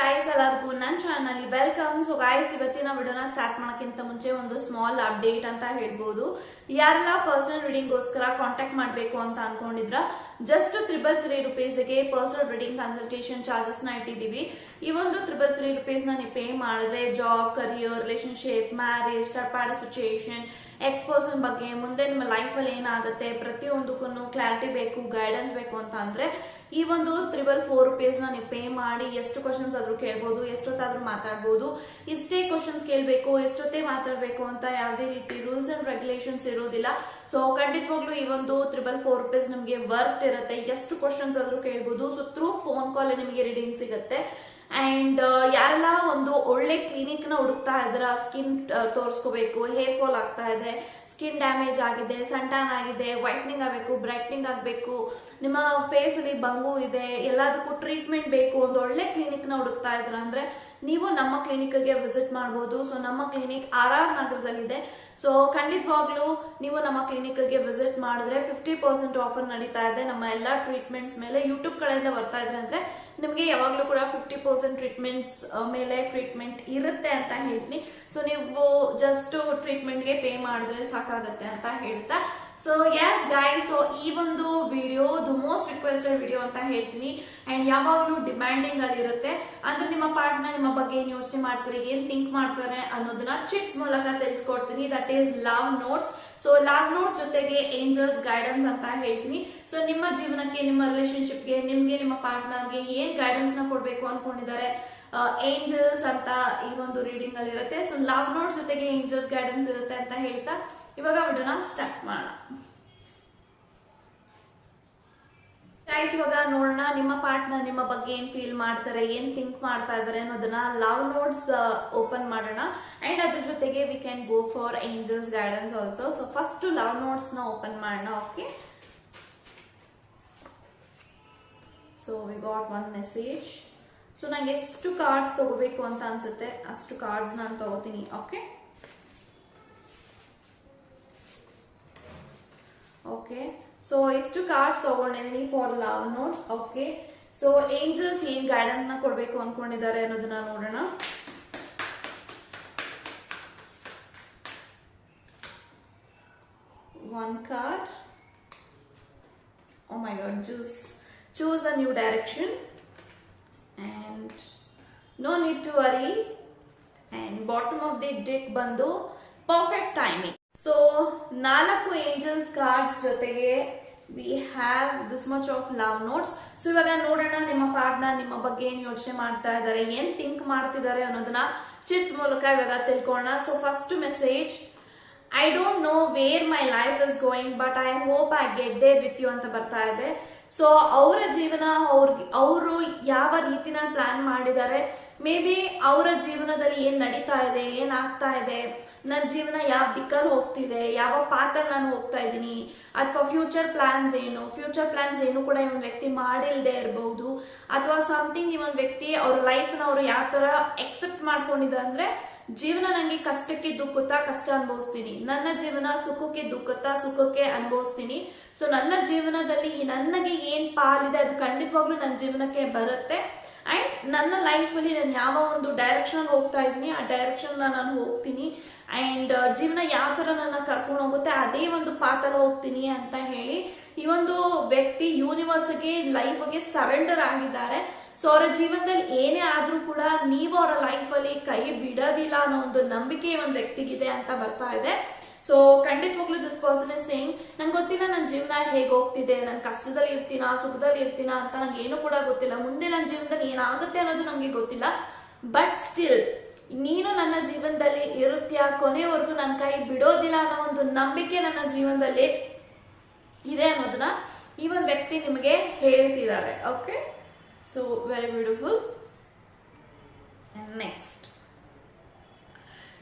Guys ಎಲ್ಲರಿಗೂ ನನ್ನ channel welcome so guys ಇವತ್ತಿನ ವಿಡಿಯೋನ ಸ್ಟಾರ್ಟ್ ಮಾಡೋಕ್ಕಿಂತ ಮುಂಚೆ ಒಂದು ಸ್ಮಾಲ್ ಅಪ್ಡೇಟ್ ಅಂತ ಹೇಳ್ಬೋದು. ಯಾರೆಲ್ಲ ಪರ್ಸನಲ್ ರೀಡಿಂಗ್ಗೋಸ್ಕರ ಕಾಂಟ್ಯಾಕ್ಟ್ ಮಾಡಬೇಕು ಅಂತ ಅನ್ಕೊಂಡಿದ್ರ ಜಸ್ಟ್ ತ್ರಿಬಲ್ ತ್ರೀ ರುಪೀಸ್ಗೆ ಪರ್ಸನಲ್ ರೀಡಿಂಗ್ ಕನ್ಸಲ್ಟೇಷನ್ ಚಾರ್ಜಸ್ನ ಇಟ್ಟಿದ್ದೀವಿ. ಈ ಒಂದು ತ್ರಿಬಲ್ ತ್ರೀ ರುಪೀಸ್ನ ನೀವು ಪೇ ಮಾಡಿದ್ರೆ job career relationship marriage third situation ex person ಬಗ್ಗೆ ಮುಂದೆ ನಿಮ್ಮ ಲೈಫಲ್ಲಿ ಏನಾಗುತ್ತೆ ಪ್ರತಿಯೊಂದಕ್ಕೂ ಕ್ಲಾರಿಟಿ ಬೇಕು ಗೈಡೆನ್ಸ್ ಬೇಕು ಅಂತ ಅಂದ್ರೆ ಈ ಒಂದು ತ್ರಿಬಲ್ ಫೋರ್ ರುಪೀಸ್ನ ನೀವು ಪೇ ಮಾಡಿ ಎಷ್ಟು ಕ್ವಶನ್ಸ್ ಆದ್ರೂ ಕೇಳ್ಬೋದು, ಎಷ್ಟೊತ್ತಾದ್ರೂ ಮಾತಾಡ್ಬೋದು, ಇಷ್ಟೇ ಕ್ವಶನ್ಸ್ ಕೇಳಬೇಕು, ಎಷ್ಟೊತ್ತೇ ಮಾತಾಡಬೇಕು ಅಂತ ಯಾವುದೇ ರೀತಿ ರೂಲ್ಸ್ ಅಂಡ್ ರೆಗ್ಯುಲೇಷನ್ಸ್ ಇರೋದಿಲ್ಲ. ಸೊ ಖಂಡಿತವಾಗ್ಲೂ ಈ ಒಂದು ತ್ರಿಬಲ್ ಫೋರ್ ರುಪೀಸ್ ನಿಮಗೆ ವರ್ತ್ ಇರುತ್ತೆ. ಎಷ್ಟು ಕ್ವಶನ್ಸ್ ಆದ್ರೂ ಕೇಳ್ಬೋದು. ಸೊ ತ್ರೂ ಫೋನ್ ಕಾಲ್ ನಿಮಗೆ ರೀಡಿಂಗ್ ಸಿಗುತ್ತೆ. ಅಂಡ್ ಯಾರೆಲ್ಲ ಒಂದು ಒಳ್ಳೆ ಕ್ಲಿನಿಕ್ನ ಹುಡುಕ್ತಾ ಇದ್ರ ಸ್ಕಿನ್ ತೋರಿಸ್ಕೋಬೇಕು ಹೇರ್ ಫಾಲ್ ಆಗ್ತಾ ಇದೆ ಸ್ಕಿನ್ ಡ್ಯಾಮೇಜ್ ಆಗಿದೆ ಸನ್ಟಾನ್ ಆಗಿದೆ ವೈಟ್ನಿಂಗ್ ಆಗಬೇಕು ಬ್ರೈಟ್ನಿಂಗ್ ಆಗಬೇಕು, ನಿಮ್ಮ ಫೇಸಲ್ಲಿ ಬಂಗು ಇದೆ, ಎಲ್ಲದಕ್ಕೂ ಟ್ರೀಟ್ಮೆಂಟ್ ಬೇಕು, ಒಂದು ಒಳ್ಳೆ ಕ್ಲಿನಿಕ್ನ ಹುಡುಕ್ತಾ ಇದ್ರ ಅಂದ್ರೆ ನೀವು ನಮ್ಮ ಕ್ಲಿನಿಕ್ಗೆ ವಿಸಿಟ್ ಮಾಡಬಹುದು ಸೊ, ನಮ್ಮ ಕ್ಲಿನಿಕ್ ಆರ್ ಆರ್ ನಗರದಲ್ಲಿದೆ. ಸೊ, ಖಂಡಿತವಾಗ್ಲೂ ನೀವು ನಮ್ಮ ಕ್ಲಿನಿಕ್ಗೆ ವಿಸಿಟ್ ಮಾಡಿದ್ರೆ ಫಿಫ್ಟಿ ಪರ್ಸೆಂಟ್ ಆಫರ್ ನಡೀತಾ ಇದೆ. ನಮ್ಮ ಎಲ್ಲ ಟ್ರೀಟ್ಮೆಂಟ್ಸ್ ಮೇಲೆ, ಯೂಟ್ಯೂಬ್ ಕಡೆಯಿಂದ ಬರ್ತಾ ಇದ್ರೆ ಅಂದ್ರೆ ನಿಮಗೆ ಯಾವಾಗಲೂ ಕೂಡ ಫಿಫ್ಟಿ ಪರ್ಸೆಂಟ್ ಟ್ರೀಟ್ಮೆಂಟ್ಸ್ ಮೇಲೆ ಟ್ರೀಟ್ಮೆಂಟ್ ಇರುತ್ತೆ ಅಂತ ಹೇಳ್ತೀನಿ. ಸೊ, ನೀವು ಜಸ್ಟ್ ಟ್ರೀಟ್ಮೆಂಟ್ಗೆ ಪೇ ಮಾಡಿದ್ರೆ ಸಾಕಾಗತ್ತೆ ಅಂತ ಹೇಳ್ತಾ ಸೊ ಎಸ್ ಗಾಯ್ ಸೊ ಈ ಒಂದು video the most requested video ಅಂತ ಹೇಳ್ತೀನಿ. ಅಂಡ್ ಯಾವಾಗಲೂ ಡಿಮ್ಯಾಂಡಿಂಗ್ ಅಲ್ಲಿ ಇರುತ್ತೆ. ಅಂದ್ರೆ ನಿಮ್ಮ ಪಾರ್ಟ್ನರ್ ನಿಮ್ಮ ಬಗ್ಗೆ ಏನ್ ಯೋಚನೆ ಮಾಡ್ತಾರೆ, ಏನ್ ಥಿಂಕ್ ಮಾಡ್ತಾರೆ ಅನ್ನೋದನ್ನ ಚಿಟ್ಸ್ ಮೂಲಕ ತಿಳಿಸ್ಕೊಡ್ತೀನಿ. That is love notes so love notes ಜೊತೆಗೆ ಏಂಜಲ್ಸ್ ಗೈಡೆನ್ಸ್ ಅಂತ ಹೇಳ್ತೀನಿ. ಸೊ ನಿಮ್ಮ ಜೀವನಕ್ಕೆ, ನಿಮ್ಮ ರಿಲೇಶನ್ಶಿಪ್ಗೆ ನಿಮ್ಗೆ, ನಿಮ್ಮ ಪಾರ್ಟ್ನರ್ಗೆ ಏನ್ ಗೈಡೆನ್ಸ್ನ ಕೊಡ್ಬೇಕು ಅನ್ಕೊಂಡಿದ್ದಾರೆ ಏಂಜಲ್ಸ್ ಅಂತ ಈ ಒಂದು ರೀಡಿಂಗ್ ಅಲ್ಲಿ ಇರುತ್ತೆ. ಸೊ ಲವ್ ನೋಟ್ಸ್ ಜೊತೆಗೆ ಏಂಜಲ್ಸ್ ಗೈಡೆನ್ಸ್ ಇರುತ್ತೆ ಅಂತ ಹೇಳ್ತಾ ಇವಾಗ ವಿಡಿಯೋನ ಸ್ಟಾರ್ಟ್ ಮಾಡೋಣ. ಗೈಸ್ ಇವಾಗ ನೋಡೋಣ ನಿಮ್ಮ ಪಾರ್ಟ್ನರ್ ನಿಮ್ಮ ಬಗ್ಗೆ ಏನು ಫೀಲ್ ಮಾಡ್ತಾರೆ, ಏನು ಥಿಂಕ್ ಮಾಡ್ತಾ ಇದ್ದಾರೆ ಅನ್ನೋದನ್ನ ಲವ್ ನೋಟ್ಸ್ ಓಪನ್ ಮಾಡೋಣ. ಅಂಡ್ ಅದ್ರ ಜೊತೆಗೆ we can go for angels guidance also so first love notes open ಮಾಡೋಣ okay so we got one message so ನಂಗೆ ಎಷ್ಟು ಕಾರ್ಡ್ಸ್ ತಗೋಬೇಕು ಅಂತ ಅನ್ಸುತ್ತೆ? ಅಷ್ಟು ಕಾರ್ಡ್ಸ್ ನಾನು ತಗೋತೀನಿ ಓಕೆ ಓಕೆ ಸೊ ಇಷ್ಟು ಕಾರ್ಡ್ಸ್ ತಗೊಂಡಿದ್ದೀನಿ for love notes okay so angels ಏನ್ ಗೈಡೆನ್ಸ್ನ ಕೊಡ್ಬೇಕು ಅನ್ಕೊಂಡಿದ್ದಾರೆ ಅನ್ನೋದನ್ನ ನೋಡೋಣ. One card oh my god choose choose a new direction and no need to worry and bottom of the deck ಬಂದು ಪರ್ಫೆಕ್ಟ್ ಟೈಮಿಂಗ್ ಸೊ ನಾಲ್ಕು ಏಂಜಲ್ಸ್ ಕಾರ್ಡ್ಸ್ ಜೊತೆಗೆ we have this much of love notes so ಇವಾಗ ನೋಡೋಣ ನಿಮ್ಮ ಪಾರ್ಟ್ನ ನಿಮ್ಮ ಬಗ್ಗೆ ಏನು ಯೋಚನೆ ಮಾಡ್ತಾ ಇದ್ದಾರೆ, ಏನು ಥಿಂಕ್ ಮಾಡ್ತಿದ್ದಾರೆ ಅನ್ನೋದನ್ನ ಚಿಟ್ಸ್ ಮೂಲಕ ಇವಾಗ ತಿಳ್ಕೊಳ್ಳೋಣ. So first message I don't know where my life is going but I hope I get there with you ಅಂತ ಬರ್ತಾ ಇದೆ. ಸೊ ಅವರ ಜೀವನ ಅವ್ರಿಗೆ ಅವರು ಯಾವ ರೀತಿನ ಪ್ಲಾನ್ ಮಾಡಿದ್ದಾರೆ? ಮೇ ಬಿ ಅವರ ಜೀವನದಲ್ಲಿ ಏನು ನಡೀತಾ ಇದೆ ಏನಾಗ್ತಾ ಇದೆ? ನನ್ನ ಜೀವನ ಯಾವ ದಿಕ್ಕಲ್ಲಿ ಹೋಗ್ತಿದೆ, ಯಾವ ಪಾತ್ರ ನಾನು ಹೋಗ್ತಾ ಇದ್ದೀನಿ, ಅಥವಾ ಫ್ಯೂಚರ್ ಪ್ಲಾನ್ಸ್ ಏನು? ಫ್ಯೂಚರ್ ಪ್ಲಾನ್ಸ್ ಏನು ಕೂಡ ಈ ಒಂದು ವ್ಯಕ್ತಿ ಮಾಡಿಲ್ಲದೆ ಇರಬಹುದು ಅಥವಾ ಸಮಥಿಂಗ್ ಈ ಒಂದು ವ್ಯಕ್ತಿ ಅವ್ರ ಲೈಫ್ನ ಅವರು ಯಾವ ತರ ಎಕ್ಸೆಪ್ಟ್ ಮಾಡ್ಕೊಂಡಿದ್ದಾರೆ ಅಂದ್ರೆ ಜೀವನ ನನಗೆ ಕಷ್ಟಕ್ಕೆ ದುಃಖುತ್ತಾ ಕಷ್ಟ ಅನುಭವಿಸ್ತೀನಿ. ನನ್ನ ಜೀವನ ಸುಖಕ್ಕೆ ದುಃಖುತ್ತಾ ಸುಖಕ್ಕೆ ಅನುಭವಿಸ್ತೀನಿ. ಸೊ ನನ್ನ ಜೀವನದಲ್ಲಿ ನನಗೆ ಏನ್ ಪಾಲಿದೆ ಅದು ಖಂಡಿತವಾಗ್ಲೂ ನನ್ನ ಜೀವನಕ್ಕೆ ಬರುತ್ತೆ. ಅಂಡ್ ನನ್ನ ಲೈಫಲ್ಲಿ ನಾನು ಯಾವ ಒಂದು ಡೈರೆಕ್ಷನ್ ಹೋಗ್ತಾ ಇದ್ದೀನಿ, ಆ ಡೈರೆಕ್ಷನ್ ನಾನು ಹೋಗ್ತೀನಿ. ಅಂಡ್ ಜೀವನ ಯಾವ ಥರ ನನ್ನ ಕರ್ಕೊಂಡು ಹೋಗುತ್ತೆ, ಅದೇ ಒಂದು ಪಾತ್ರ ಹೋಗ್ತೀನಿ ಅಂತ ಹೇಳಿ ಈ ಒಂದು ವ್ಯಕ್ತಿ ಯೂನಿವರ್ಸ್ಗೆ ಲೈಫ್ಗೆ ಸರೆಂಡರ್ ಆಗಿದ್ದಾರೆ. ಸೊ ಅವರ ಜೀವನದಲ್ಲಿ ಏನೇ ಆದರೂ ಕೂಡ ನೀವು ಅವರ ಲೈಫಲ್ಲಿ ಕೈ ಬಿಡೋದಿಲ್ಲ ಅನ್ನೋ ಒಂದು ನಂಬಿಕೆ ಒಂದು ವ್ಯಕ್ತಿಗಿದೆ ಅಂತ ಬರ್ತಾ ಇದೆ. ಸೊ ಖಂಡಿತವಾಗ್ಲೂ ದಿಸ್ ಪರ್ಸನ್ ಇಸ್ ಸೇಯಿಂಗ್ ನಂಗೆ ಗೊತ್ತಿಲ್ಲ ನನ್ನ ಜೀವನ ಹೇಗೆ ಹೋಗ್ತಿದೆ, ನಾನು ಕಷ್ಟದಲ್ಲಿ ಇರ್ತೀನ, ಸುಖದಲ್ಲಿ ಇರ್ತೀನ ಅಂತ ನಂಗೆ ಏನು ಕೂಡ ಗೊತ್ತಿಲ್ಲ. ಮುಂದೆ ನನ್ನ ಜೀವನದಲ್ಲಿ ಏನಾಗುತ್ತೆ ಅನ್ನೋದು ನನಗೆ ಗೊತ್ತಿಲ್ಲ. ಬಟ್ ಸ್ಟಿಲ್ ನೀನು ನನ್ನ ಜೀವನದಲ್ಲಿ ಇರುತ್ತೀಯ ಕೊನೆವರೆಗೂ ನನ್ನ ಕೈ ಬಿಡೋದಿಲ್ಲ ಅನ್ನೋ ಒಂದು ನಂಬಿಕೆ ನನ್ನ ಜೀವನದಲ್ಲಿ ಇದೆ ಅನ್ನೋದನ್ನ ಈ ಒಂದು ವ್ಯಕ್ತಿ ನಿಮಗೆ ಹೇಳ್ತಿದ್ದಾರೆ. Okay so very beautiful next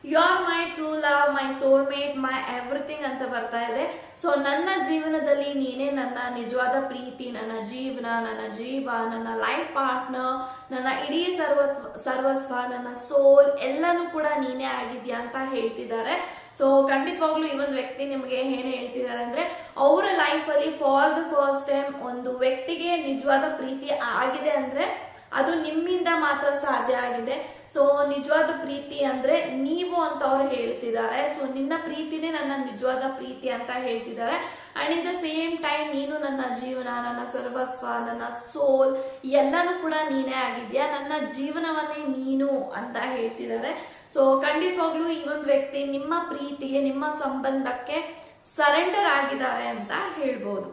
you are my true love my soulmate my everything ಅಂತ ಬರ್ತಾ ಇದೆ. ಸೊ ನನ್ನ ಜೀವನದಲ್ಲಿ ನೀನೇ ನನ್ನ ನಿಜವಾದ ಪ್ರೀತಿ, ನನ್ನ ಜೀವನ, ನನ್ನ ಜೀವ, ನನ್ನ ಲೈಫ್ ಪಾರ್ಟ್ನರ್ ನನ್ನ ಇಡೀ ಸರ್ವ, ಸರ್ವಸ್ವ, ನನ್ನ ಸೋಲ್ ಎಲ್ಲನೂ ಕೂಡ ನೀನೇ ಆಗಿದ್ಯಾ ಅಂತ ಹೇಳ್ತಿದ್ದಾರೆ. ಸೊ ಖಂಡಿತವಾಗ್ಲೂ ಈ ಒಂದು ವ್ಯಕ್ತಿ ನಿಮಗೆ ಏನು ಹೇಳ್ತಿದ್ದಾರೆ ಅಂದ್ರೆ, ಅವರ ಲೈಫ್ ಅಲ್ಲಿ ಫಾರ್ ದ ಫಸ್ಟ್ ಟೈಮ್ ಒಂದು ವ್ಯಕ್ತಿಗೆ ನಿಜವಾದ ಪ್ರೀತಿ ಆಗಿದೆ ಅಂದ್ರೆ ಅದು ನಿಮ್ಮಿಂದ ಮಾತ್ರ ಸಾಧ್ಯ ಆಗಿದೆ. ಸೊ ನಿಜವಾದ ಪ್ರೀತಿ ಅಂದ್ರೆ ನೀವು ಅಂತ ಅವ್ರು ಹೇಳ್ತಿದ್ದಾರೆ. ಸೊ ನಿನ್ನ ಪ್ರೀತಿನೇ ನನ್ನ ನಿಜವಾದ ಪ್ರೀತಿ ಅಂತ ಹೇಳ್ತಿದ್ದಾರೆ. And in the same time ನೀನು ನನ್ನ ಜೀವನ, ನನ್ನ ಸರ್ವಸ್ವ, ನನ್ನ ಸೋಲ್ ಎಲ್ಲನೂ ಕೂಡ ನೀನೇ ಆಗಿದ್ಯಾ? ನನ್ನ ಜೀವನವನ್ನೇ ನೀನು ಅಂತ ಹೇಳ್ತಿದ್ದಾರೆ. ಸೊ ಖಂಡಿತವಾಗ್ಲೂ ಈ ಒಂದು ವ್ಯಕ್ತಿ ನಿಮ್ಮ ಪ್ರೀತಿಗೆ, ನಿಮ್ಮ ಸಂಬಂಧಕ್ಕೆ ಸರೆಂಡರ್ ಆಗಿದ್ದಾರೆ ಅಂತ ಹೇಳ್ಬೋದು.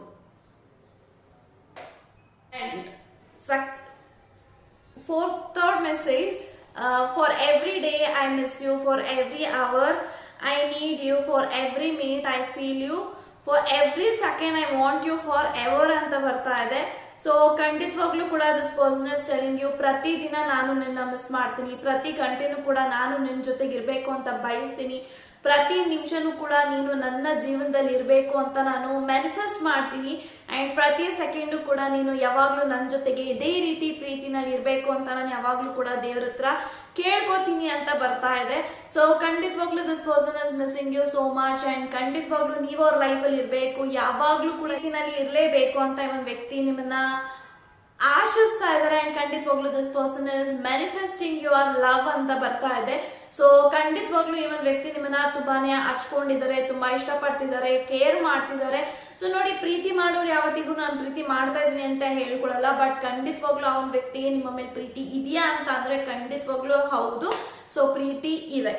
Fourth third message uh, for every day i miss you for every hour i need you for every minute i feel you for every second i want you forever ಅಂತ ಬರ್ತಾ ಇದೆ ಸೊ ಖಂಡಿತವಾಗ್ಲೂ ಕೂಡ this person is telling you ಪ್ರತಿದಿನ ನಾನು ನಿನ್ನ miss ಮಾಡ್ತೀನಿ ಪ್ರತಿ ಗಂಟೆನೂ ಕೂಡ ನಾನು ನಿನ್ನ ಜೊತೆಗೆ ಇರಬೇಕು ಅಂತ ಬಯಸ್ತೀನಿ ಪ್ರತಿ ನಿಮಿಷನೂ ಕೂಡ ನೀನು ನನ್ನ ಜೀವನದಲ್ಲಿ ಇರಬೇಕು ಅಂತ ನಾನು ಮ್ಯಾನಿಫೆಸ್ಟ್ ಮಾಡ್ತೀನಿ. ಆ್ಯಂಡ್ ಪ್ರತಿ ಸೆಕೆಂಡು ಕೂಡ ನೀನು ಯಾವಾಗಲೂ ನನ್ನ ಜೊತೆಗೆ ಇದೇ ರೀತಿ ಪ್ರೀತಿನಲ್ಲಿ ಇರಬೇಕು ಅಂತ ನಾನು ಯಾವಾಗಲೂ ಕೂಡ ದೇವ್ರ ಹತ್ರ ಕೇಳ್ಕೊತೀನಿ ಅಂತ ಬರ್ತಾ ಇದೆ. ಸೊ ಖಂಡಿತವಾಗ್ಲೂ this person is missing you so much and ಖಂಡಿತವಾಗ್ಲೂ ನೀವು ಅವ್ರ ಲೈಫಲ್ಲಿ ಇರಬೇಕು. ಯಾವಾಗಲೂ ಕೂಡ ಇರಲೇಬೇಕು ಅಂತ ಒಂದು ವ್ಯಕ್ತಿ ನಿಮ್ಮನ್ನ ಆಶಿಸ್ತಾ ಇದ್ದಾರೆ. ಆ್ಯಂಡ್ ಖಂಡಿತವಾಗ್ಲೂ this person is manifesting your love ಅಂತ ಬರ್ತಾ ಇದೆ. ಸೊ ಖಂಡಿತವಾಗ್ಲೂ ಈ ಒಂದು ವ್ಯಕ್ತಿ ನಿಮ್ಮನ್ನ ತುಂಬಾನೇ ಹಚ್ಕೊಂಡಿದ್ದಾರೆ, ತುಂಬಾ ಇಷ್ಟಪಡ್ತಿದ್ದಾರೆ ಕೇರ್ ಮಾಡ್ತಿದ್ದಾರೆ. ಸೊ ನೋಡಿ, ಪ್ರೀತಿ ಮಾಡೋರು ಯಾವತ್ತಿಗೂ ನಾನು ಪ್ರೀತಿ ಮಾಡ್ತಾ ಇದ್ದೀನಿ ಅಂತ ಹೇಳ್ಕೊಳಲ್ಲ ಬಟ್ ಖಂಡಿತವಾಗ್ಲೂ ಆ ಒಂದು ವ್ಯಕ್ತಿಗೆ ನಿಮ್ಮ ಮೇಲೆ ಪ್ರೀತಿ ಇದೆಯಾ ಅಂತ ಅಂದ್ರೆ ಖಂಡಿತವಾಗ್ಲೂ ಹೌದು. ಸೊ ಪ್ರೀತಿ ಇದೆ.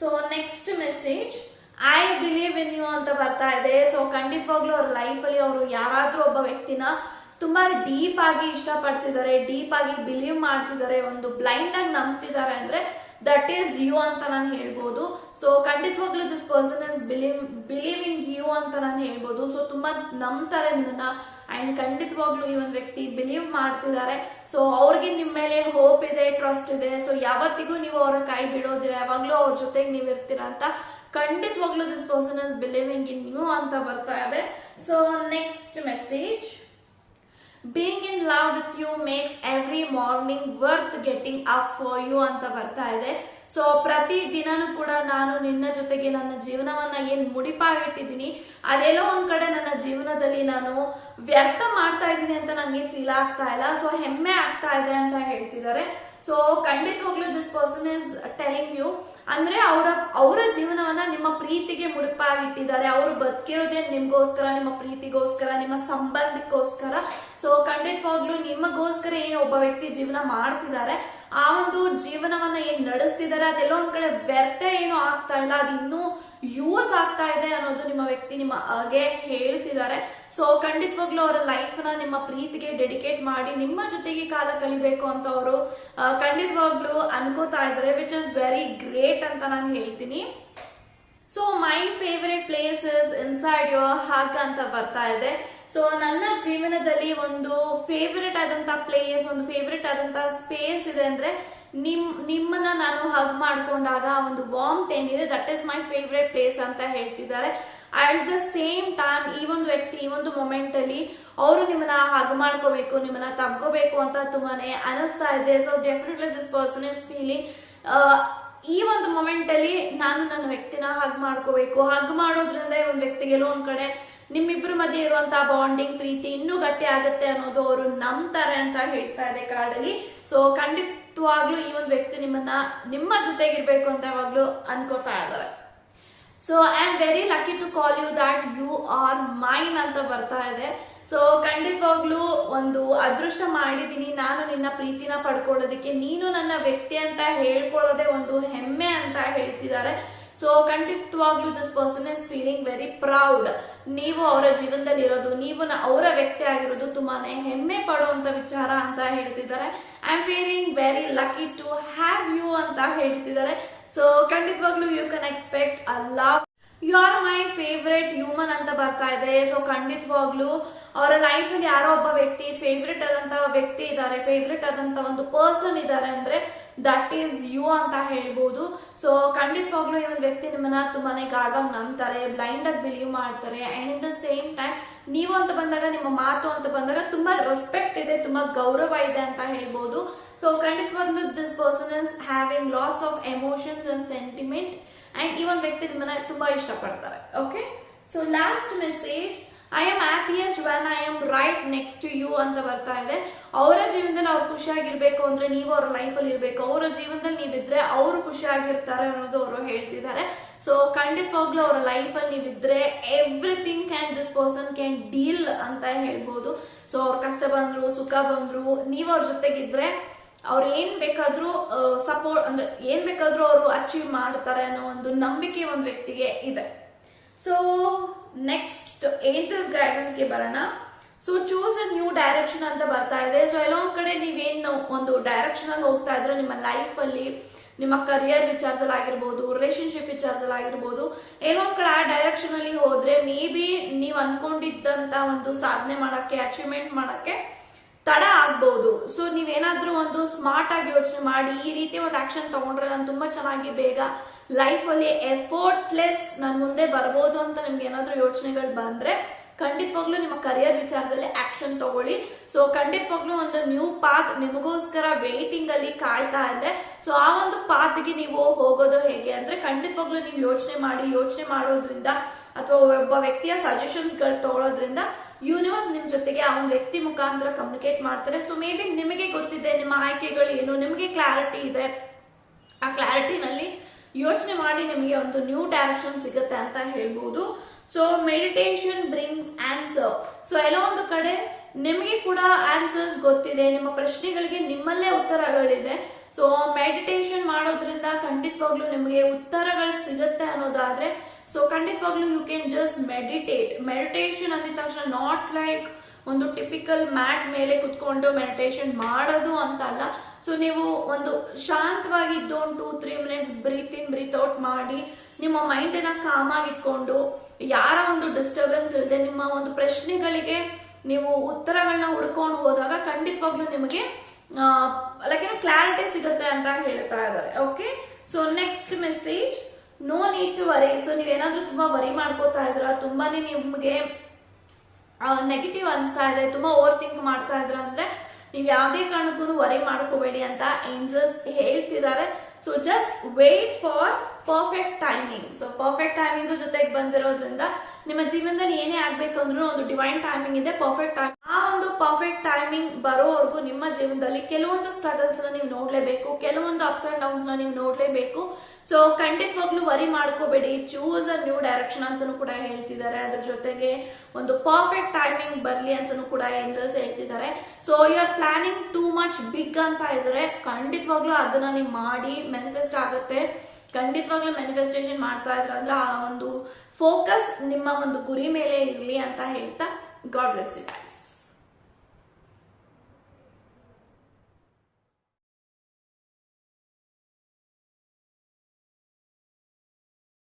So next message I believe in you ಅಂತ ಬರ್ತಾ ಇದೆ. ಸೊ ಖಂಡಿತವಾಗ್ಲೂ ಅವ್ರ ಲೈಫಲ್ಲಿ ಅವರು ಯಾರಾದ್ರೂ ಒಬ್ಬ ವ್ಯಕ್ತಿನ ತುಂಬಾ ಡೀಪ್ ಆಗಿ ಇಷ್ಟಪಡ್ತಿದ್ದಾರೆ ಡೀಪ್ ಆಗಿ ಬಿಲೀವ್ ಮಾಡ್ತಿದ್ದಾರೆ, ಒಂದು ಬ್ಲೈಂಡ್ ಆಗಿ ನಂಬ್ತಿದ್ದಾರೆ ಅಂದ್ರೆ ದಟ್ ಈಸ್ ಯು ಅಂತ ನಾನು ಹೇಳ್ಬೋದು. ಸೊ ಖಂಡಿತವಾಗ್ಲೂ this person is believe believing you ಅಂತ ನಾನು ಹೇಳ್ಬೋದು. ಸೊ ತುಂಬಾ ನಂಬ್ತಾರೆ ನಿಮ್ಮನ್ನ. ಅಂಡ್ ಖಂಡಿತವಾಗ್ಲೂ ಈ ಒಂದು ವ್ಯಕ್ತಿ ಬಿಲೀವ್ ಮಾಡ್ತಿದ್ದಾರೆ. ಸೊ ಅವ್ರಿಗೆ ನಿಮ್ಮ ಮೇಲೆ ಹೋಪ್ ಇದೆ ಟ್ರಸ್ಟ್ ಇದೆ. ಸೊ ಯಾವತ್ತಿಗೂ ನೀವು ಅವ್ರ ಕೈ ಬಿಡೋದಿಲ್ಲ. ಯಾವಾಗ್ಲೂ ಅವ್ರ ಜೊತೆಗೆ ನೀವು ಇರ್ತೀರಾ ಅಂತ ಖಂಡಿತವಾಗ್ಲೂ this person is believing in you ಅಂತ ಬರ್ತಾ ಇದೆ. So next message being in love with you makes every morning worth getting up for you ಅಂತ ಬರ್ತಾ ಇದೆ. ಸೊ ಪ್ರತಿ ದಿನನೂ ಕೂಡ ನಾನು ನಿನ್ನ ಜೊತೆಗೆ ನನ್ನ ಜೀವನವನ್ನ ಏನ್ ಮುಡಿಪಾಗಿಟ್ಟಿದ್ದೀನಿ, ಅದೆಲ್ಲೋ ಒಂದ್ ಕಡೆ ನನ್ನ ಜೀವನದಲ್ಲಿ ನಾನು ವ್ಯರ್ಥ ಮಾಡ್ತಾ ಇದ್ದೀನಿ ಅಂತ ನನಗೆ ಫೀಲ್ ಆಗ್ತಾ ಇಲ್ಲ. ಸೊ ಹೆಮ್ಮೆ ಆಗ್ತಾ ಇದೆ ಅಂತ ಹೇಳ್ತಿದ್ದಾರೆ. ಸೊ ಖಂಡಿತವಾಗ್ಲೂ this person is telling you ಅಂದ್ರೆ ಅವರ ಅವರ ಜೀವನವನ್ನ ನಿಮ್ಮ ಪ್ರೀತಿಗೆ ಮುಡಿಪಾಗಿಟ್ಟಿದ್ದಾರೆ. ಅವರು ಬದುಕಿರೋದೇ ನಿಮ್ಗೋಸ್ಕರ, ನಿಮ್ಮ ಪ್ರೀತಿಗೋಸ್ಕರ, ನಿಮ್ಮ ಸಂಬಂಧಕ್ಕೋಸ್ಕರ? ಸೊ ಖಂಡಿತವಾಗ್ಲೂ ನಿಮಗೋಸ್ಕರ ಏನು ಒಬ್ಬ ವ್ಯಕ್ತಿ ಜೀವನ ಮಾಡ್ತಿದ್ದಾರೆ. ಆ ಒಂದು ಜೀವನವನ್ನ ಏನ್ ನಡೆಸ್ತಿದ್ದಾರೆ, ಅದೆಲ್ಲ ಒಂದ್ ಕಡೆ ವ್ಯರ್ಥ ಏನು ಆಗ್ತಾ ಇಲ್ಲ, ಅದು ಇನ್ನೂ ಯೂಸ್ ಆಗ್ತಾ ಇದೆ ಅನ್ನೋದು ನಿಮ್ಮ ವ್ಯಕ್ತಿ ನಿಮ್ಮ ಹಾಗೆ ಹೇಳ್ತಿದ್ದಾರೆ. ಸೊ ಖಂಡಿತವಾಗ್ಲೂ ಅವರ ಲೈಫ್ನ ನಿಮ್ಮ ಪ್ರೀತಿಗೆ ಡೆಡಿಕೇಟ್ ಮಾಡಿ, ನಿಮ್ಮ ಜೊತೆಗೆ ಕಾಲ ಕಳಿಬೇಕು ಅಂತ ಅವರು ಖಂಡಿತವಾಗ್ಲೂ ಅನ್ಕೋತಾ ಇದ್ದಾರೆ ವಿಚ್ ಇಸ್ ವೆರಿ ಗ್ರೇಟ್ ಅಂತ ನಾನು ಹೇಳ್ತೀನಿ. So my favourite is inside your hug ಅಂತ ಬರ್ತಾ ಇದೆ. ಸೊ ನನ್ನ ಜೀವನದಲ್ಲಿ ಒಂದು ಫೇವರೆಟ್ ಆದಂತ ಪ್ಲೇಸ್ ಒಂದು ಫೇವರೆಟ್ ಆದಂತ ಸ್ಪೇಸ್ ಇದೆ ಅಂದ್ರೆ ನಿಮ್, ನಿಮ್ಮನ್ನ ನಾನು ಹಗ್ ಮಾಡ್ಕೊಂಡಾಗ ಒಂದು ವಾರ್ಮ್ತ್ ಏನಿದೆ that is my favourite place ಅಂತ ಹೇಳ್ತಿದ್ದಾರೆ. ಅಟ್ ದ ಸೇಮ್ ಟೈಮ್ ಈ ಒಂದು ವ್ಯಕ್ತಿ, ಈ ಒಂದು ಮೊಮೆಂಟ್ ಅಲ್ಲಿ ಅವರು ನಿಮ್ಮನ್ನ ಹಗ್ ಮಾಡ್ಕೋಬೇಕು, ನಿಮ್ಮನ್ನ ತಗ್ಕೋಬೇಕು ಅಂತ ತುಂಬಾನೇ ಅನಿಸ್ತಾ ಇದೆ. So definitely this person is feeling ಈ ಒಂದು ಮೊಮೆಂಟ್ ಅಲ್ಲಿ ನಾನು ನನ್ನ ವ್ಯಕ್ತಿನ ಹಗ್ ಮಾಡ್ಕೋಬೇಕು. ಹಗ್ ಮಾಡೋದ್ರಿಂದ ಈ ಒಂದು ವ್ಯಕ್ತಿಗೆ ಎಲ್ಲೋ ಒಂದ್ ಕಡೆ ನಿಮ್ಮಿಬ್ರ ಮಧ್ಯೆ ಇರುವಂತಹ ಬಾಂಡಿಂಗ್ ಪ್ರೀತಿ ಇನ್ನೂ ಗಟ್ಟಿ ಆಗುತ್ತೆ ಅನ್ನೋದು ಅವರು ನಂಬ್ತಾರೆ ಅಂತ ಹೇಳ್ತಾ ಇದೆ ಕಾರ್ಡಲ್ಲಿ ಸೊ ಖಂಡಿತವಾಗ್ಲೂ ಈ ಒಂದು ವ್ಯಕ್ತಿ ನಿಮ್ಮನ್ನ ನಿಮ್ಮ ಜೊತೆಗಿರ್ಬೇಕು ಅಂತ ಯಾವಾಗ್ಲೂ ಅನ್ಕೋತಾ ಇದ್ದಾರೆ. So I am very lucky to call you that you are mine ಅಂತ ಬರ್ತಾ ಇದೆ. ಸೊ ಖಂಡಿತವಾಗ್ಲೂ ಒಂದು ಅದೃಷ್ಟ ಮಾಡಿದೀನಿ ನಾನು ನಿನ್ನ ಪ್ರೀತಿನ ಪಡ್ಕೊಳ್ಳೋದಕ್ಕೆ, ನೀನು ನನ್ನ ವ್ಯಕ್ತಿ ಅಂತ ಹೇಳ್ಕೊಳ್ಳೋದೇ ಒಂದು ಹೆಮ್ಮೆ ಅಂತ ಹೇಳ್ತಿದ್ದಾರೆ. ಸೊ ಖಂಡಿತವಾಗ್ಲೂ this person is feeling very proud ನೀವು ಅವರ ಜೀವನದಲ್ಲಿ ಇರೋದು, ನೀವು ಅವರ ವ್ಯಕ್ತಿ ಆಗಿರೋದು ತುಂಬಾನೇ ಹೆಮ್ಮೆ ಪಡುವಂತ ವಿಚಾರ ಅಂತ ಹೇಳ್ತಿದ್ದಾರೆ. I am feeling very lucky to have you ಅಂತ ಹೇಳ್ತಿದ್ದಾರೆ. ಸೊ ಖಂಡಿತವಾಗ್ಲೂ you can expect love you are my favourite human ಅಂತ ಬರ್ತಾ ಇದೆ. ಸೊ ಖಂಡಿತವಾಗ್ಲೂ ಅವರ ಲೈಫ್ ಅಲ್ಲಿ ಯಾರೋ ಒಬ್ಬ ವ್ಯಕ್ತಿ ಫೇವ್ರೆಟ್ ಆದಂತ ವ್ಯಕ್ತಿ ಇದ್ದಾರೆ ಫೇವ್ರೆಟ್ ಆದಂತ ಒಂದು ಪರ್ಸನ್ ಇದ್ದಾರೆ ಅಂದ್ರೆ ದಟ್ ಈಸ್ ಯು ಅಂತ ಹೇಳ್ಬೋದು. ಸೊ ಖಂಡಿತವಾಗ್ಲೂ ಈ ಒಂದು ವ್ಯಕ್ತಿ ನಿಮ್ಮನ್ನ ತುಂಬಾನೇ ಗಾಢವಾಗಿ ನಂಬ್ತಾರೆ ಬ್ಲೈಂಡ್ ಆಗಿ ಬಿಲೀವ್ ಮಾಡ್ತಾರೆ and in the same time ನೀವು ಅಂತ ಬಂದಾಗ, ನಿಮ್ಮ ಮಾತು ಅಂತ ಬಂದಾಗ ತುಂಬಾ ರೆಸ್ಪೆಕ್ಟ್ ಇದೆ, ತುಂಬಾ ಗೌರವ ಇದೆ ಅಂತ ಹೇಳ್ಬೋದು. ಸೊ ಖಂಡಿತವಾಗ್ಲೂ this person is having lots of emotions and sentiment and ಈ ಒಂದು ವ್ಯಕ್ತಿ ನಿಮ್ಮನ್ನ ತುಂಬಾ ಇಷ್ಟಪಡ್ತಾರೆ. Okay so last message I am happiest when I am right next to you ಅಂತ ಬರ್ತಾ ಇದೆ. ಅವರ ಜೀವನದಲ್ಲಿ ಅವ್ರು ಖುಷಿಯಾಗಿರ್ಬೇಕು ಅಂದ್ರೆ ನೀವು ಅವ್ರ ಲೈಫಲ್ಲಿ ಇರಬೇಕು. ಅವರ ಜೀವನದಲ್ಲಿ ನೀವಿದ್ರೆ ಅವರು ಖುಷಿಯಾಗಿರ್ತಾರೆ ಅನ್ನೋದು ಅವರು ಹೇಳ್ತಿದ್ದಾರೆ. ಸೊ ಖಂಡಿತವಾಗ್ಲೂ ಅವರ ಲೈಫಲ್ಲಿ ನೀವಿದ್ರೆ everything can this person can deal ಅಂತ ಹೇಳ್ಬೋದು. ಸೊ ಅವ್ರ ಕಷ್ಟ ಬಂದ್ರು, ಸುಖ ಬಂದ್ರು, ನೀವು ಅವ್ರ ಜೊತೆಗಿದ್ರೆ ಅವ್ರು ಏನ್ ಬೇಕಾದ್ರೂ ಸಪೋರ್ಟ್ ಅಂದ್ರೆ ಏನ್ ಬೇಕಾದ್ರೂ ಅವರು ಅಚೀವ್ ಮಾಡ್ತಾರೆ ಅನ್ನೋ ಒಂದು ನಂಬಿಕೆ ಒಂದು ವ್ಯಕ್ತಿಗೆ ಇದೆ. ಸೊ ನೆಕ್ಸ್ಟ್ ಏಂಜಲ್ಸ್ ಗೈಡೆನ್ಸ್ಗೆ ಬರೋಣ. So choose a new direction ಅಂತ ಬರ್ತಾ ಇದೆ. ಸೊ ಎಲ್ಲೋ ಒಂದ್ ಕಡೆ ನೀವೇನು ಒಂದು ಡೈರೆಕ್ಷನ್ ಅಲ್ಲಿ ಹೋಗ್ತಾ ಇದ್ರೆ ನಿಮ್ಮ ಲೈಫ್ ಅಲ್ಲಿ, ನಿಮ್ಮ ಕರಿಯರ್ ವಿಚಾರದಲ್ಲಿ ಆಗಿರ್ಬೋದು ರಿಲೇಶನ್ಶಿಪ್ ವಿಚಾರದಲ್ಲಿ ಆಗಿರ್ಬೋದು ಏನೋ ಒಂದು ಕಡೆ ಆ ಡೈರೆಕ್ಷನ್ ಅಲ್ಲಿ ಹೋದ್ರೆ ಮೇ ಬಿ ನೀವು ಅನ್ಕೊಂಡಿದ್ದಂತ ಒಂದು ಸಾಧನೆ ಮಾಡಕ್ಕೆ ಅಚೀವ್ಮೆಂಟ್ ಮಾಡಕ್ಕೆ ತಡ ಆಗ್ಬಹುದು ಸೊ ನೀವೇನಾದ್ರೂ ಒಂದು ಸ್ಮಾರ್ಟ್ ಆಗಿ ಯೋಚನೆ ಮಾಡಿ, ಈ ರೀತಿ ಒಂದು ಆಕ್ಷನ್ ತಗೊಂಡ್ರೆ ನಾನು ತುಂಬಾ ಚೆನ್ನಾಗಿ ಬೇಗ ಲೈಫ್ ಅಲ್ಲಿ ಎಫೋರ್ಟ್ಲೆಸ್ ನಾನು ಮುಂದೆ ಬರ್ಬೋದು ಅಂತ ನಿಮ್ಗೆ ಏನಾದ್ರೂ ಯೋಚನೆಗಳು ಬಂದ್ರೆ ಖಂಡಿತವಾಗ್ಲೂ ನಿಮ್ಮ ಕರಿಯರ್ ವಿಚಾರದಲ್ಲಿ ಆಕ್ಷನ್ ತಗೊಳ್ಳಿ. ಸೊ ಖಂಡಿತವಾಗ್ಲೂ ಒಂದು ನ್ಯೂ ಪಾತ್ ನಿಮಗೋಸ್ಕರ ವೇಟಿಂಗ್ ಅಲ್ಲಿ ಕಾಯ್ತಾ ಇದೆ ಸೊ ಆ ಒಂದು ಪಾತ್ಗೆ ನೀವು ಹೋಗೋದು ಹೇಗೆ ಅಂದ್ರೆ ಖಂಡಿತವಾಗ್ಲೂ ನೀವು ಯೋಚನೆ ಮಾಡಿ, ಯೋಚನೆ ಮಾಡೋದ್ರಿಂದ ಅಥವಾ ಒಬ್ಬ ವ್ಯಕ್ತಿಯ ಸಜೆಷನ್ಸ್ಗಳು ತಗೊಳ್ಳೋದ್ರಿಂದ ಯೂನಿವರ್ಸ್ ನಿಮ್ ಜೊತೆಗೆ ಆ ಒಂದು ವ್ಯಕ್ತಿ ಮುಖಾಂತರ ಕಮ್ಯುನಿಕೇಟ್ ಮಾಡ್ತಾರೆ. ಸೊ ಮೇ ಬಿ ನಿಮಗೆ ಗೊತ್ತಿದೆ, ನಿಮ್ಮ ಆಯ್ಕೆಗಳು ಏನು, ನಿಮಗೆ ಕ್ಲಾರಿಟಿ ಇದೆ. ಆ ಕ್ಲಾರಿಟಿನಲ್ಲಿ ಯೋಚನೆ ಮಾಡಿ ನಿಮಗೆ ಒಂದು ನ್ಯೂ ಡೈರೆಕ್ಷನ್ ಸಿಗುತ್ತೆ ಅಂತ ಹೇಳ್ಬೋದು. So meditation brings answer so ಎಲ್ಲೋ ಒಂದು ಕಡೆ, ನಿಮಗೆ ಕೂಡ ಆನ್ಸರ್ಸ್ ಗೊತ್ತಿದೆ. ನಿಮ್ಮ ಪ್ರಶ್ನೆಗಳಿಗೆ ನಿಮ್ಮಲ್ಲೇ ಉತ್ತರಗಳಿದೆ. ಸೊ ಮೆಡಿಟೇಷನ್ ಮಾಡೋದ್ರಿಂದ ಖಂಡಿತವಾಗ್ಲೂ ನಿಮಗೆ ಉತ್ತರಗಳು ಸಿಗುತ್ತೆ ಅನ್ನೋದಾದ್ರೆ ಸೊ ಖಂಡಿತವಾಗ್ಲೂ you can just meditate meditation ಅಂದಿದ ತಕ್ಷಣ ನಾಟ್ ಲೈಕ್ ಒಂದು ಟಿಪಿಕಲ್ ಮ್ಯಾಟ್ ಮೇಲೆ ಕುತ್ಕೊಂಡು ಮೆಡಿಟೇಷನ್ ಮಾಡೋದು ಅಂತ ಅಲ್ಲ ಸೊ ನೀವು ಒಂದು ಶಾಂತವಾಗಿದ್ದು ಒಂದು two three minutes breathe in breathe out ಮಾಡಿ ನಿಮ್ಮ ಮೈಂಡನ್ನ ಕಾಮ್ ಆಗಿಟ್ಕೊಂಡು ಯಾರ ಒಂದು ಡಿಸ್ಟರ್ಬೆನ್ಸ್ ಇಲ್ಲದೆ ನಿಮ್ಮ ಒಂದು ಪ್ರಶ್ನೆಗಳಿಗೆ ನೀವು ಉತ್ತರಗಳನ್ನ ಹುಡ್ಕೊಂಡು ಹೋದಾಗ ಖಂಡಿತವಾಗ್ಲೂ ನಿಮಗೆ ಲೈಕ್ ಕ್ಲಾರಿಟಿ ಸಿಗುತ್ತೆ ಅಂತ ಹೇಳ್ತಾ ಇದ್ದಾರೆ. Okay so next message no need to worry so ನೀವೇನಾದ್ರೂ ತುಂಬಾ ವರಿ ಮಾಡ್ಕೋತಾ ಇದ್ರ, ತುಂಬಾನೇ ನಿಮ್ಗೆ ನೆಗೆಟಿವ್ ಅನಿಸ್ತಾ ಇದೆ, ತುಂಬಾ ಓವರ್ ಥಿಂಕ್ ಮಾಡ್ತಾ ಇದ್ರ ಅಂದ್ರೆ ನೀವು ಯಾವುದೇ ಕಾರಣಕ್ಕೂ ವರಿ ಮಾಡ್ಕೋಬೇಡಿ ಅಂತ ಏಂಜಲ್ಸ್ ಹೇಳ್ತಿದ್ದಾರೆ so just wait for perfect timing so perfect timing ಜೊತೆಗೆ ಬಂದಿರೋದ್ರಿಂದ ನಿಮ್ಮ ಜೀವನದಲ್ಲಿ ಏನೇ ಆಗ್ಬೇಕಂದ್ರೂ ಒಂದು ಡಿವೈನ್ ಟೈಮಿಂಗ್ ಇದೆ ಪರ್ಫೆಕ್ಟ್ ಟೈಮ್ ಆ ಒಂದು ಪರ್ಫೆಕ್ಟ್ ಟೈಮಿಂಗ್ ಬರೋವರೆಗೂ ನಿಮ್ಮ ಜೀವನದಲ್ಲಿ ಕೆಲವೊಂದು ಸ್ಟ್ರಗಲ್ಸ್ನ ನೀವು ನೋಡ್ಲೇಬೇಕು, ಕೆಲವೊಂದು ಅಪ್ಸ್ ಅಂಡ್ ಡೌನ್ಸ್ನ ನೀವು ನೋಡ್ಲೇಬೇಕು. ಸೊ ಖಂಡಿತವಾಗ್ಲೂ ವರಿ ಮಾಡ್ಕೋಬೇಡಿ. ಚೂಸ್ ಅ ನ್ಯೂ ಡೈರೆಕ್ಷನ್ ಅಂತಾನು ಕೂಡ ಹೇಳ್ತಿದ್ದಾರೆ. ಅದ್ರ ಜೊತೆಗೆ ಒಂದು ಪರ್ಫೆಕ್ಟ್ ಟೈಮಿಂಗ್ ಬರ್ಲಿ ಅಂತಾನು ಕೂಡ ಏಂಜಲ್ಸ್ ಹೇಳ್ತಿದ್ದಾರೆ. So you are planning too much big ಅಂತ ಇದ್ರೆ ಖಂಡಿತವಾಗ್ಲೂ ಅದನ್ನ ನೀವು ಮಾಡಿ ಮ್ಯಾನಿಫೆಸ್ಟ್ ಆಗುತ್ತೆ. ಖಂಡಿತವಾಗ್ಲೂ ಮ್ಯಾನಿಫೆಸ್ಟೇಷನ್ ಮಾಡ್ತಾ ಇದ್ರ ಅಂದ್ರೆ ಆ ಒಂದು ಫೋಕಸ್ ನಿಮ್ಮ ಒಂದು ಗುರಿ ಮೇಲೆ ಇರಲಿ ಅಂತ ಹೇಳ್ತಾ. God bless you